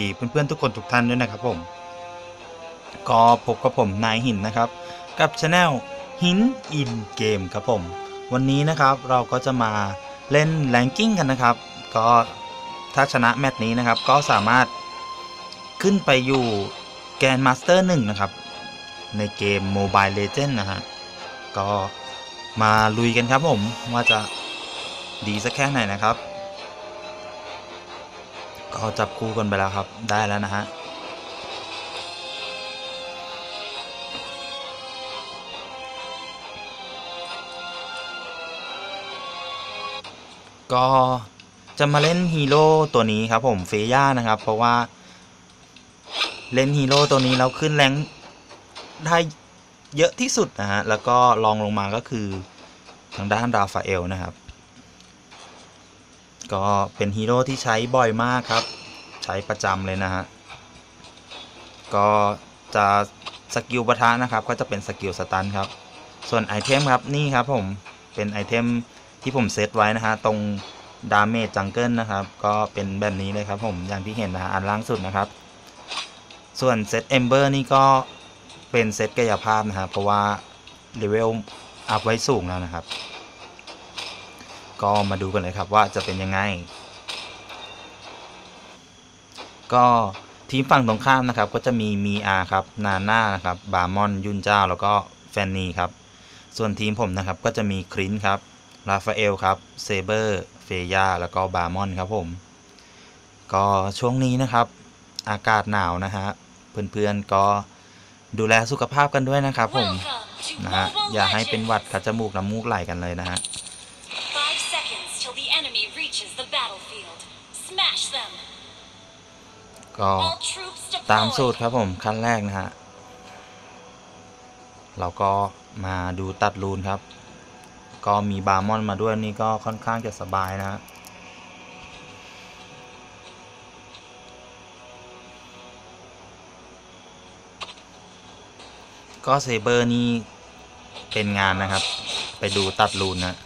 ดีเพื่อนๆทุกคนทุกท่านด้วยนะครับผม ก็พบกับผมนายหินนะครับ กับช anel หินอินเกมครับผม วันนี้นะครับเราก็จะมาเล่นแ a งกิ้งกันนะครับ ก็ถ้าชนะแมตช์นี้นะครับ ก็สามารถขึ้นไปอยู่แกนมาสเตอร์หนึ่งนะครับ ในเกม Mobile Legend นะฮะก็มาลุยกันครับผมว่าจะดีสักแค่ไหนนะครับ ก็จับคู่กันไปแล้วครับ ได้แล้วนะฮะก็จะมาเล่นฮีโร่ตัวนี้ครับผมเฟย่านะครับ เพราะว่า เล่นฮีโร่ตัวนี้แล้วขึ้นแรงได้เยอะที่สุดนะฮะ แล้วก็ลองลงมาก็คือทางด้านราฟาเอลนะครับ ก็เป็นฮีโร่ที่ใช้บ่อยมากครับ ใช้ประจำเลยนะฮะ ก็จะสกิลปะทะนะครับก็จะเป็นสกิลสตันครับ ส่วนไอเทมครับนี่ครับผมเป็นไอเทมที่ผมเซตไว้นะฮะตรงดาเมจจังเกิลนะครับ ก็เป็นแบบนี้เลยครับผมอย่างที่เห็นนะฮะอันล่างสุดนะครับ ส่วนเซตเอมเบอร์นี่ก็เป็นเซตกายภาพนะครับเพราะว่าเลเวลอัพไว้สูงแล้วนะครับ ก็มาดูกันเลยครับว่าจะเป็นยังไง ก็ทีมฝั่งตรงข้ามนะครับ ก็จะมีมีอาครับ นาน่านะครับ บามอน ยุนเจ้า แล้วก็แฟนนีครับ ส่วนทีมผมนะครับก็จะมีครินครับ ราฟาเอลครับ เซเบอร์ เฟย่า แล้วก็บามอนครับผม ก็ช่วงนี้นะครับ อากาศหนาวนะฮะ เพื่อนๆก็ดูแลสุขภาพกันด้วยนะครับผมนะฮะอย่าให้เป็นหวัดคัดจมูกน้ำมูกไหลกันเลยนะฮะ ก็ตามสูตรครับผมขั้นแรกนะฮะเราก็มาดูตัดรูนครับ ก็มีบาร์มอนมาด้วยนี่ก็ค่อนข้างจะสบายนะฮะก็เซเบอร์นี่เป็นงานนะครับ ไปดูตัดรูนนะ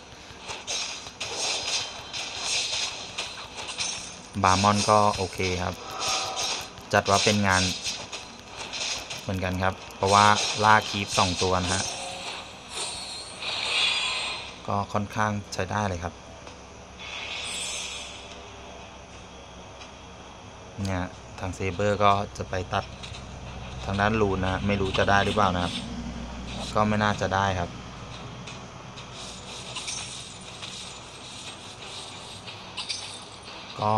บาร์มอนก็โอเคครับ จัดว่าเป็นงานเหมือนกันครับ เพราะว่าล่าคีฟสองตัวนะฮะ ก็ค่อนข้างใช้ได้เลยครับ เนี่ย ทางเซเบอร์ก็จะไปตัดทางด้านรูนนะไม่รู้จะได้หรือเปล่านะครับ ก็ไม่น่าจะได้ครับก็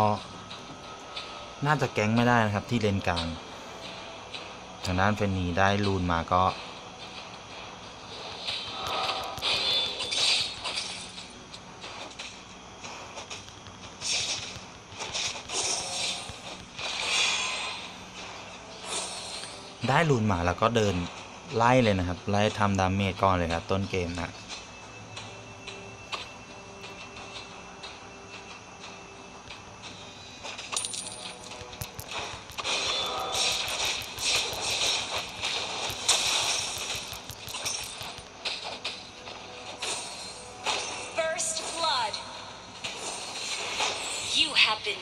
น่าจะแก๊งไม่ได้นะครับที่เลนกลาง ทางด้านเฟนนีได้รูนมาก็ได้รูนมาแล้วก็เดินไล่เลยนะครับ ไล่ทำดาเมจก่อนเลยครับ ต้นเกมนะ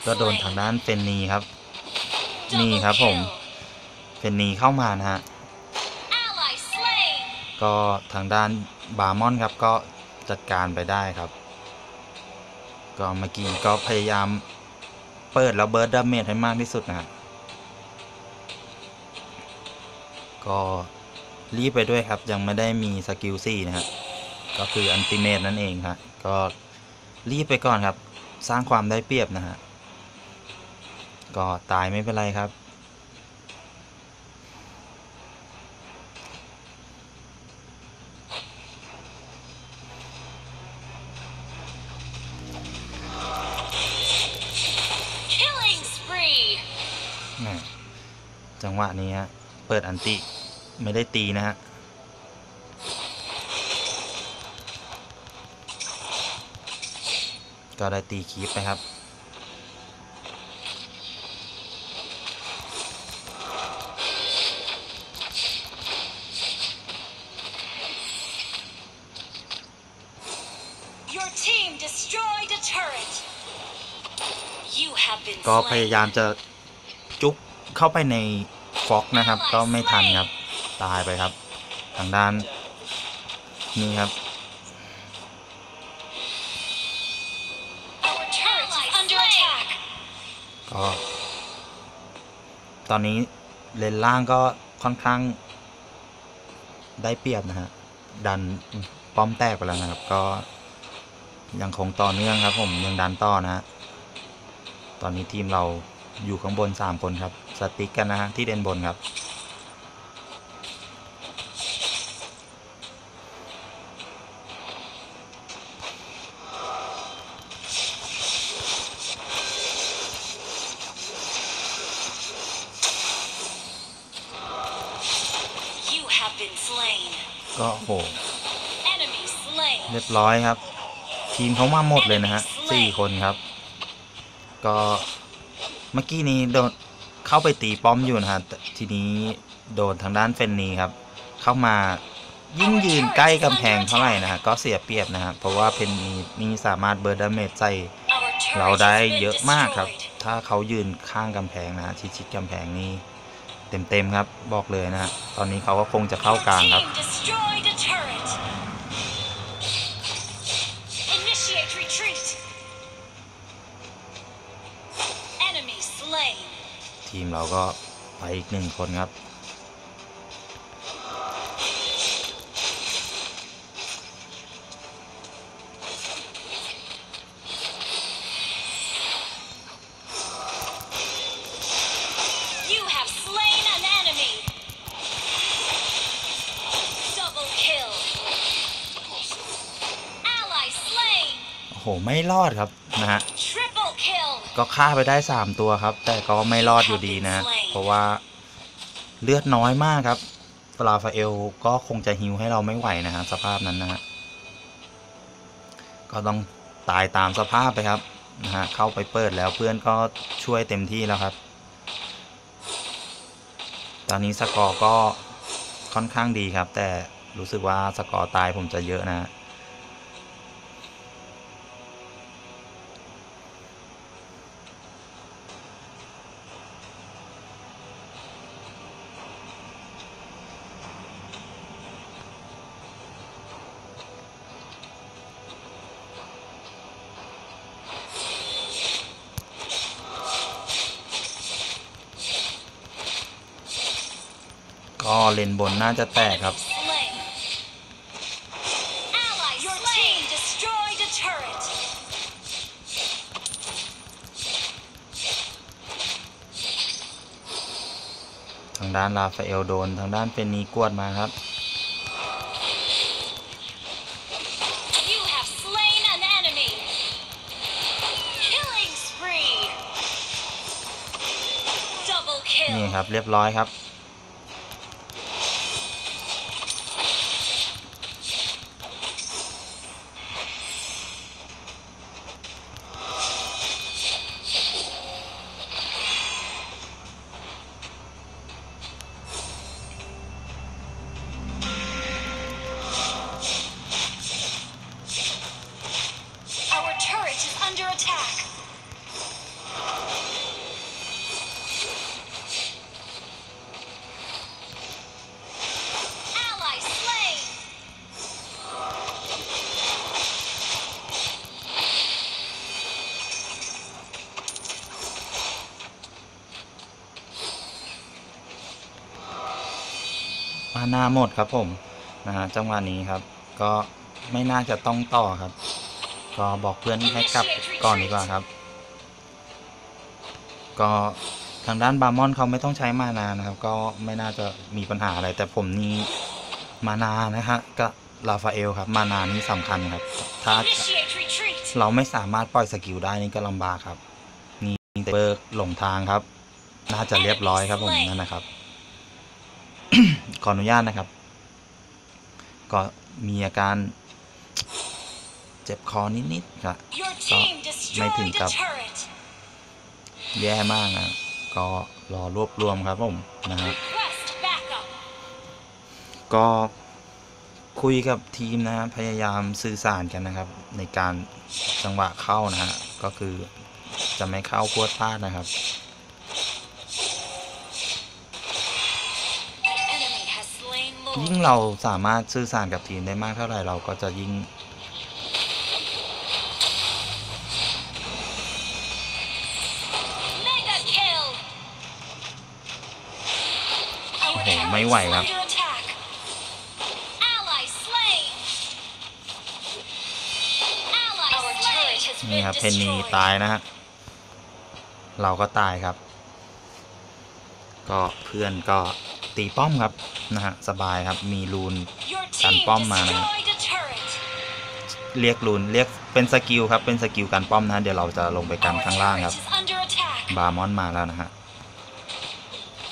ก็โดน slain. ทางด้านเฟนนีครับ Double นี่ครับผม kill. เฟนนีเข้ามานะฮะ Ally slain. ก็ทางด้านบาร์มอนครับก็จัดการไปได้ครับ ก็เมื่อกี้ก็พยายามเปิดแล้วเบิร์ดดาเมจให้มากที่สุดนะฮะก็รีบไปด้วยครับยังไม่ได้มีสกิล4นะฮะก็คืออันติเมตนั่นเองครับก็รีบไปก่อนครับ สร้างความได้เปรียบนะฮะ ก็ตายไม่เป็นไรครับ Killing spree. แหม่จังหวะนี้ฮะ เปิดอันติ ไม่ได้ตีนะฮะก็ได้ตีคีปไปครับ ก็พ slain. ยายามจะจุกเข้าไปในฟอกนะครับ ก็ไม่ทันครับ ตายไปครับ ทางด้าน นี่ครับ Our turret is under attack. ก็ ตอนนี้เลนล่างก็ค่อนข้าง ได้เปรียบนะฮะ ดันป้อมแตกไปแล้วนะครับ ก็ยังคงต่อเนื่องครับผมยังดันต่อนะฮะ ตอนนี้ทีมเราอยู่ข้างบน 3 คนครับ สติ๊กกันนะฮะที่เด่นบนครับ You have been slain. ก็โห Enemy slain. เรียบร้อยครับ ทีมเขามาหมดเลยนะฮะสี่คนครับ ก็เมื่อกี้นี้โดนเข้าไปตีป้อมอยู่นะฮะทีนี้โดนทางด้านเฟนนีครับ เข้ามายิ่งยืนใกล้กำแพงเท่าไหร่นะฮะก็เสียเปรียบนะฮะเพราะว่าเฟนนีนี่สามารถเบิร์ดดาเมจใส่เราได้เยอะมากครับ ถ้าเขายืนข้างกำแพงนะฮะชิดๆกำแพงนี้เต็มๆครับบอกเลยนะฮะตอนนี้เขาก็คงจะเข้ากลางครับ ทีมเราก็ไปอีกหนึ่งคนครับ You have slain an enemy. Double kill. Ally slain. โอ้โห ไม่รอดครับนะฮะ Triple kill. ก็ฆ่าไปได้3ตัวครับ แต่ก็ไม่รอดอยู่ดีนะ เพราะว่าเลือดน้อยมากครับฟลาฟาเอลก็คงจะฮิวให้เราไม่ไหวนะฮะสภาพนั้นนะฮะก็ต้องตายตามสภาพไปครับนะฮะเข้าไปเปิดแล้วเพื่อนก็ช่วยเต็มที่แล้วครับ ตอนนี้สกอร์ก็ค่อนข้างดีครับ แต่รู้สึกว่าสกอร์ตายผมจะเยอะนะ ก็เลนบนน่าจะแตกครับ Slain. Ally Your team destroyed a turret. ทางด้านลาฟาเอลโดน ทางด้านเฟนนีกวดมาครับ You have slain an enemy. Killing spree. Double นี่ kill. ครับเรียบร้อยครับ มานาหมดครับผมนะฮะจังหวะนี้ครับ ก็ไม่น่าจะต้องต่อครับ ก็บอกเพื่อนให้กลับก่อนดีกว่าครับ ก็ทางด้านบาร์มอนเขาไม่ต้องใช้มานานะครับ ก็ไม่น่าจะมีปัญหาอะไร แต่ผมนี่มานานะฮะก็ลาฟาเอลครับ มานานี่สำคัญครับ ถ้าเราไม่สามารถปล่อยสกิลได้นี่ก็ลำบากครับ นี่เบิร์กหลงทางครับ น่าจะเรียบร้อยครับผมนั่นนะครับ ขออนุญาตนะครับ ก็มีอาการเจ็บคอนิดๆครับ Your team May destroyed think a up. turret. แย่มากนะก็รอรวบรวมครับผมนะฮะ Request backup. ก็คุยกับทีมนะฮะพยายามสื่อสารกันนะครับ ในการจังหวะเข้านะฮะก็คือจะไม่เข้าพวดพลาดนะครับ ยิ่งเราสามารถสื่อสารกับทีมได้มากเท่าไหร่เราก็จะยิ่งโอ้โหไม่ไหวครับ นี่ครับเพนนีตายนะฮะ เราก็ตายครับ ก็เพื่อนก็ตีป้อมครับ นะฮะ สบายครับ มีรูน Your การ team ป้อมมานะ destroyed a turret. เรียกรูนเรียกเป็นสกิลครับ เป็นสกิลการป้อมนะเดี๋ยวเราจะลงไปกัน Our ข้างล่างครับ turret is under attack. บาร์มอนมาแล้วนะฮะ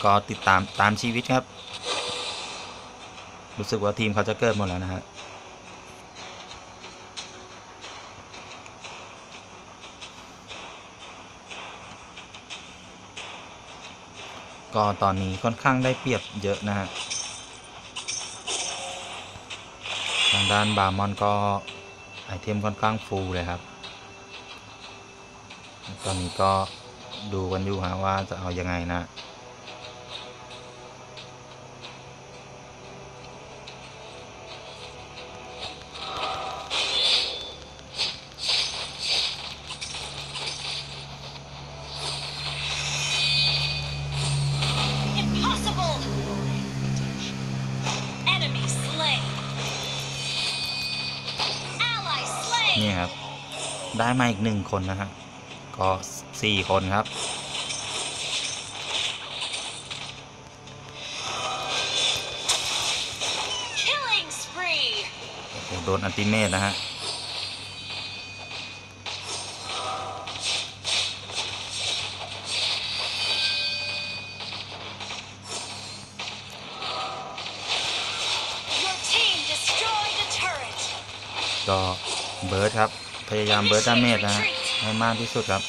ก็ติดตามตามชีวิตครับ รู้สึกว่าทีมเขาจะเกิดหมดแล้วนะฮะก็ตอนนี้ค่อนข้างได้เปรียบเยอะนะฮะ ทางด้านบาร์มอนก็ไอเทมค่อนข้างฟูเลยครับ ตอนนี้ก็ดูกันอยู่ฮะว่าจะเอายังไงนะ นี่ slain. ครับ ได้มาอีกหนึ่งคนนะฮะ ก็สี่คนครับ Killing spree. โอ้โหโดนอันติเมตนะฮะ บิร์ดครับ พยายามเบิร์ดดาเมจนะฮะให้มากที่สุดครับ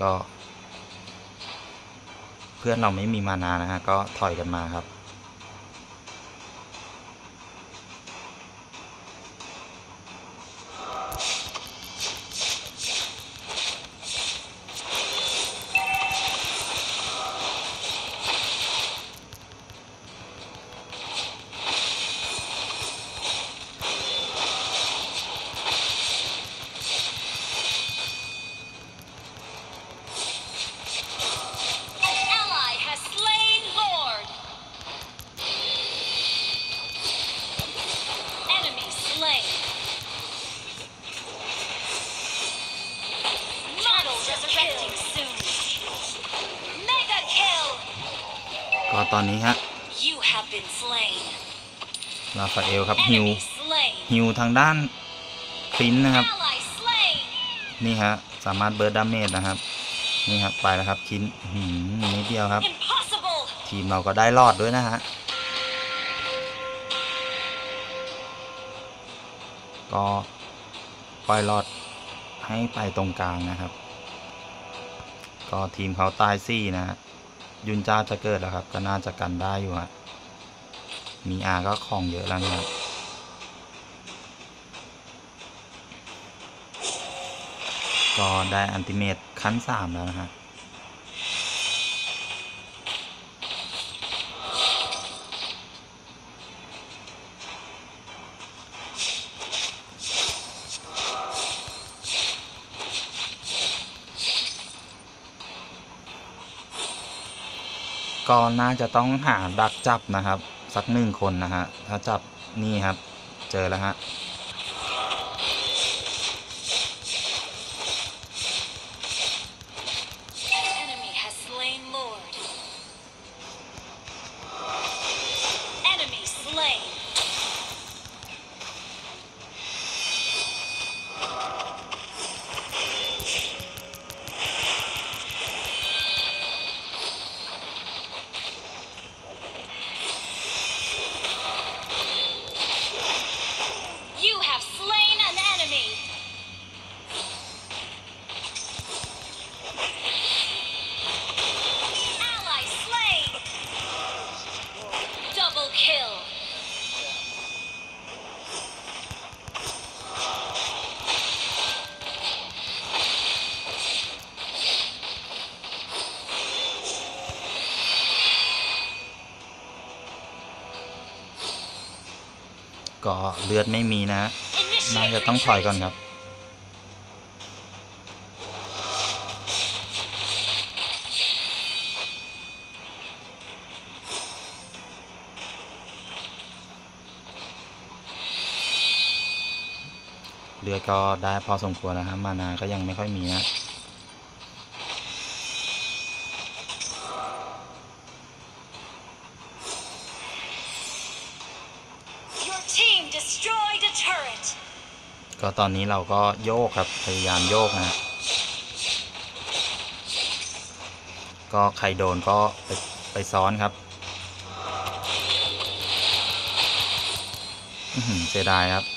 ก็ เพื่อนเราไม่มีมานานะฮะก็ถอยกันมาครับ ก็ตอนนี้ฮะ You have been slain. ลาฟาเอลครับฮิว Enemy slain. ฮิวทางด้านคลินนะครับ Ally slain. นี่ฮะสามารถเบิร์ดดาเมจนะครับนี่ครับไปแล้วครับคินอื้อหือนิดเดียวครับ Impossible. ทีมเราก็ได้รอดด้วยนะฮะก็ปล่อยรอดให้ไปตรงกลางนะครับ ก็ทีมเขาตายซี่นะฮะ ยุนจ้าจะเกิดแล้วครับ ก็น่าจะกันได้อยู่ฮะมีอาก็ของเยอะแล้วเนี่ยก็ได้อันติเมตขั้นสามแล้วนะฮะ ก็น่าจะต้องหาดักจับนะครับ สักหนึ่งคนนะฮะถ้าจับนี่ครับ เจอแล้วฮะ ก็เลือดไม่มีนะน่าจะต้องถอยก่อนครับ เลือดก็ได้พอสมควรแล้วครับมานาก็ยังไม่ค่อยมีนะ ก็ตอนนี้เราก็โยกครับ พยายามโยกนะ ก็ใครโดนก็ไปไปซ้อนครับเสียดายครับ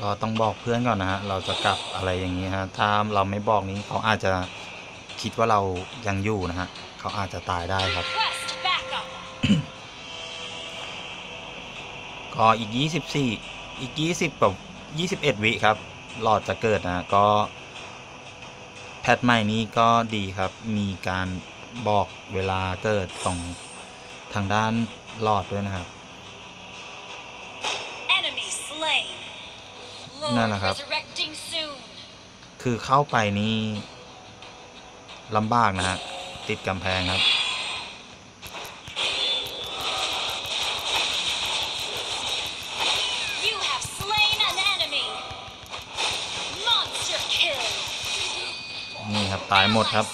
ก็ต้องบอกเพื่อนก่อนนะฮะ เราจะกลับอะไรอย่างนี้ฮะ ถ้าเราไม่บอกนี้เขาอาจจะคิดว่าเรายังอยู่นะฮะ เขาอาจจะตายได้ครับ Request backup. ก็อีก 24 อีก 20กับ21 วิครับ หลอดจะเกิดนะ ก็ แพทใหม่นี้ก็ดีครับ มีการบอกเวลาเกิดของทางด้านหลอดด้วยนะครับ นั่นแหละครับ resurrecting soon. คือเข้าไปนี่ลำบากนะฮะ ติดกำแพงครับ You have slain an enemy. Monster kill. นี่ครับ ตายหมดครับ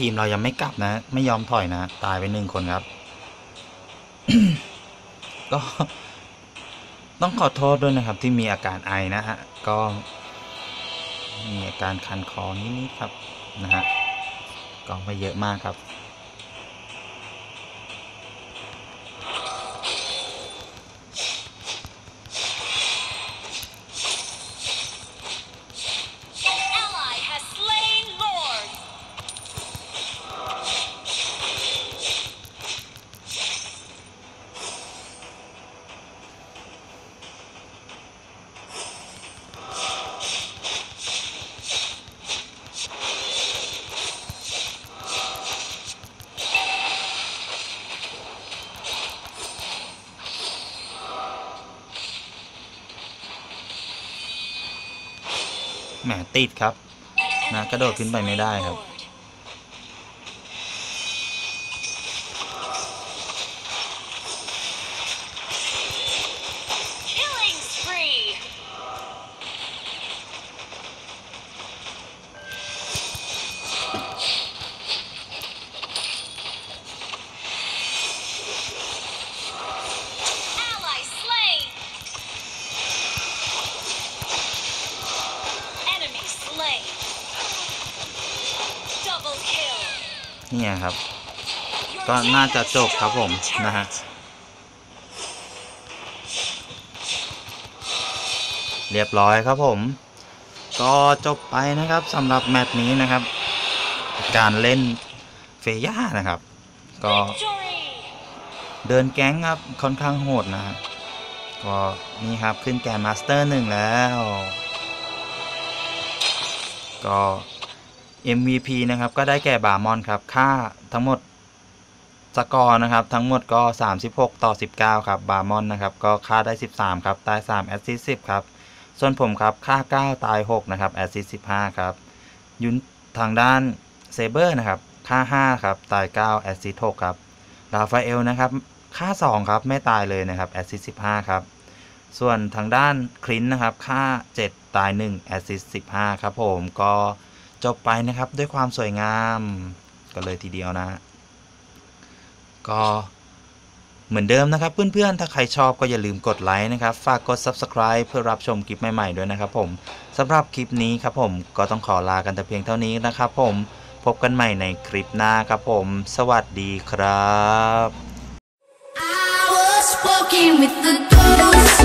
ทีมเรายังไม่กลับนะ ไม่ยอมถอยนะ ตายไปหนึ่งคนครับ ก็ต้องขอโทษด้วยนะครับ ที่มีอาการไอนะฮะ ก็ มีอาการคันคอนิดๆครับนะฮะ ก็ไม่เยอะมากครับ แหมติดครับนะกระโดดขึ้นไปไม่ได้ครับ ครับ ก็น่าจะจบครับผมนะฮะเรียบร้อยครับผม ก็จบไปนะครับสำหรับแมตช์นี้นะครับ การเล่นเฟย่านะครับ ก็เดินแก๊งครับค่อนข้างโหดนะฮะก็นี่ครับขึ้นแกนมาสเตอร์หนึ่งแล้ว ก็ MVP นะครับ ก็ได้แก่บามอนครับ ค่าทั้งหมดสกอร์นะครับ ทั้งหมดก็ 36 ต่อ 19 ครับบามอนนะครับ ก็ค่าได้ 13 ครับ ตาย 3 แอสซิส10 ครับ ส่วนผมครับ ค่า 9 ตาย 6 นะครับ แอสซิส15 ครับ ยุนทางด้านเซเบอร์นะครับ ค่า 5 ครับ ตาย 9 แอสซิส6ครับ ราฟาเอลนะครับ ค่า 2 ครับ ไม่ตายเลยนะครับ แอสซิส15 ครับ ส่วนทางด้านคลินนะครับ ค่า 7 ตาย 1 แอสซิส15 ครับผม ก็ จบไปนะครับด้วยความสวยงามกันเลยทีเดียวนะ ก็เหมือนเดิมนะครับ เพื่อนๆ ถ้าใครชอบก็อย่าลืมกดไลค์นะครับ ฝากกด Subscribe เพื่อรับชมคลิปใหม่ๆด้วยนะครับผมสำหรับคลิปนี้ครับผมก็ต้องขอลากันแต่เพียงเท่านี้นะครับผมพบกันใหม่ในคลิปหน้าครับผม สวัสดีครับ I was walking with the ghost.